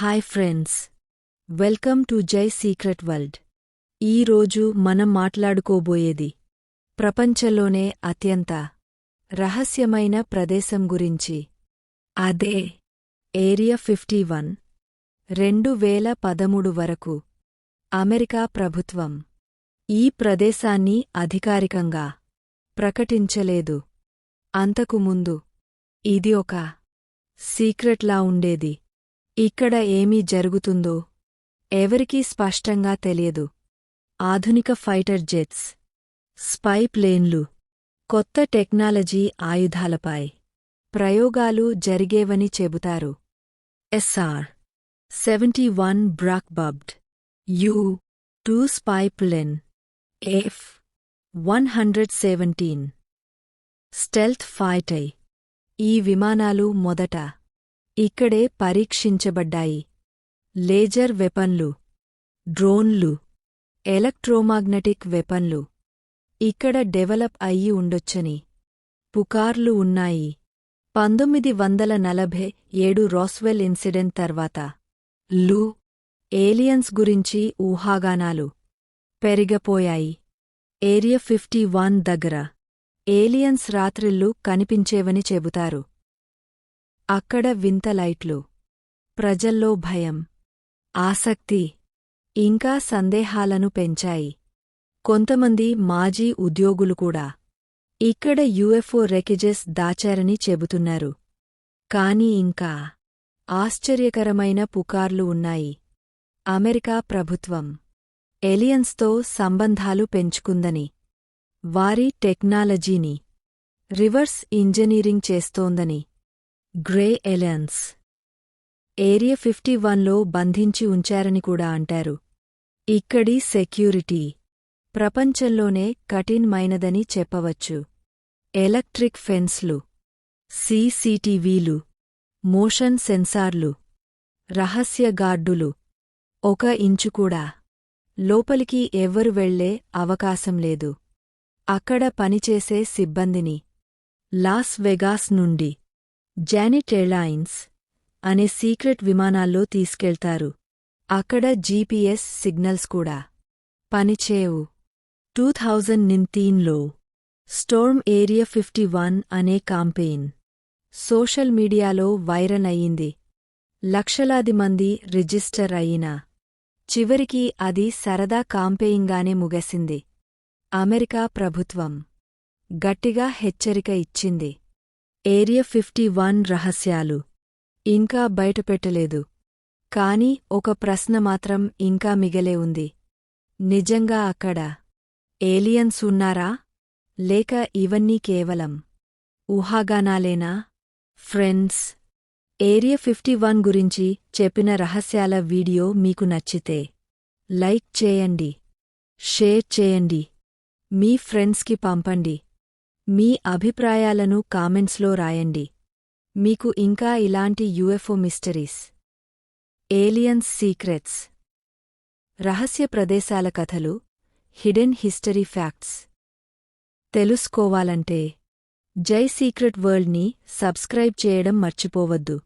Hi friends welcome to Jai secret world ఈరోజు మనం మాట్లాడుకోబోయేది ప్రపంచంలోనే అత్యంత రహస్యమైన ప్రదేశం గురించి. అదే ఏరియా ఫిఫ్టీ వన్ రెండు వేల పదమూడు వరకు అమెరికా ప్రభుత్వం ఈ ప్రదేశాన్ని అధికారికంగా ప్రకటించలేదు. అంతకుముందు ఇది ఒక సీక్రెట్లా ఉండేది. ఇక్కడ ఏమీ జరుగుతుందో ఎవరికీ స్పష్టంగా తెలియదు. ఆధునిక ఫైటర్ జెట్స్ స్పై ప్లేన్లు కొత్త టెక్నాలజీ ఆయుధాలపై ప్రయోగాలు జరిగేవని చెబుతారు. SR seventy one blackbird U two spy plane F one hundred seventeen. Stealth fighter ఈ విమానాలు మొదట ఇక్కడే పరీక్షించబడ్డాయి. లేజర్ వెపన్లు డ్రోన్లు ఎలక్ట్రోమాగ్నెటిక్ వెపన్లు. ఇక్కడ డెవలప్ అయ్యి ఉండొచ్చని. పుకార్లు ఉన్నాయి. పంతొమ్మిది వందల నలభై ఏడు రాస్వెల్ ఇన్సిడెంట్ తర్వాత లు ఏలియన్స్ గురించి ఊహాగానాలు పెరిగపోయాయి. ఏరియా ఫిఫ్టీ వన్ దగ్గర ఏలియన్స్ రాత్రిళ్ళు కనిపించేవని చెబుతారు. అక్కడ వింత లైట్లు. ప్రజల్లో భయం. ఆసక్తి. ఇంకా సందేహాలను పెంచాయి. కొంతమంది మాజీ ఉద్యోగులు కూడా. ఇక్కడ యుఎఫ్ఓ రెకిజెస్ దాచారని చెబుతున్నారు. కాని ఇంకా ఆశ్చర్యకరమైన పుకార్లు ఉన్నాయి. అమెరికా ప్రభుత్వం. ఎలియన్స్తో సంబంధాలు పెంచుకుందని. వారి టెక్నాలజీని. రివర్స్ ఇంజనీరింగ్ చేస్తోందని. Grey aliens. ఏరియా ఫిఫ్టీ వన్లో బంధించి ఉంచారని కూడా అంటారు. ఇక్కడి సెక్యూరిటీ. ప్రపంచంలోనే కఠిన్మైనదని చెప్పవచ్చు. ఎలక్ట్రిక్ ఫెన్స్లు. సీసీటీవీలు మోషన్ సెన్సార్లు. రహస్య గార్డులు. ఒక ఇంచు కూడా. లోపలికి ఎవ్వరు వెళ్ళే అవకాశం లేదు. అక్కడ పనిచేసే సిబ్బందిని. లాస్ వెగాస్ నుండి. జానిట్ ఎయిర్లైన్స్ అనే సీక్రెట్ విమానాల్లో తీసుకెళ్తారు. అక్కడ జీపీఎస్ సిగ్నల్స్ కూడా పనిచేయవు. టూ థౌజండ్ నింతీన్లో స్టోర్మ్ ఏరియా ఫిఫ్టీ వన్ అనే కాంపెయిన్ సోషల్ మీడియాలో వైరల్ అయ్యింది. లక్షలాది మంది రిజిస్టర్ అయినా చివరికి అది సరదా కాంపెయింగానే ముగసింది. అమెరికా ప్రభుత్వం గట్టిగా హెచ్చరిక ఇచ్చింది. ఏరియా ఫిఫ్టీ వన్ రహస్యాలు. ఇంకా బయటపెట్టలేదు. కాని ఒక ప్రశ్న మాత్రం ఇంకా మిగలే ఉంది. నిజంగా అక్కడ ఏలియన్స్ ఉన్నారా? లేక ఇవన్నీ కేవలం ఊహాగానాలేనా? ఫ్రెండ్స్ ఏరియా ఫిఫ్టీ వన్ గురించి చెప్పిన రహస్యాల వీడియో మీకు నచ్చితే లైక్ చేయండి షేర్ చేయండి. మీ ఫ్రెండ్స్కి పంపండి. మీ అభిప్రాయాలను కామెంట్స్లో రాయండి. మీకు ఇంకా ఇలాంటి యుఎఫ్ఓ మిస్టరీస్ ఏలియన్స్ సీక్రెట్స్ రహస్య ప్రదేశాల కథలు హిడెన్ హిస్టరీ ఫ్యాక్ట్స్ తెలుసుకోవాలంటే జై సీక్రెట్ వరల్డ్ని సబ్స్క్రైబ్ చేయడం మర్చిపోవద్దు.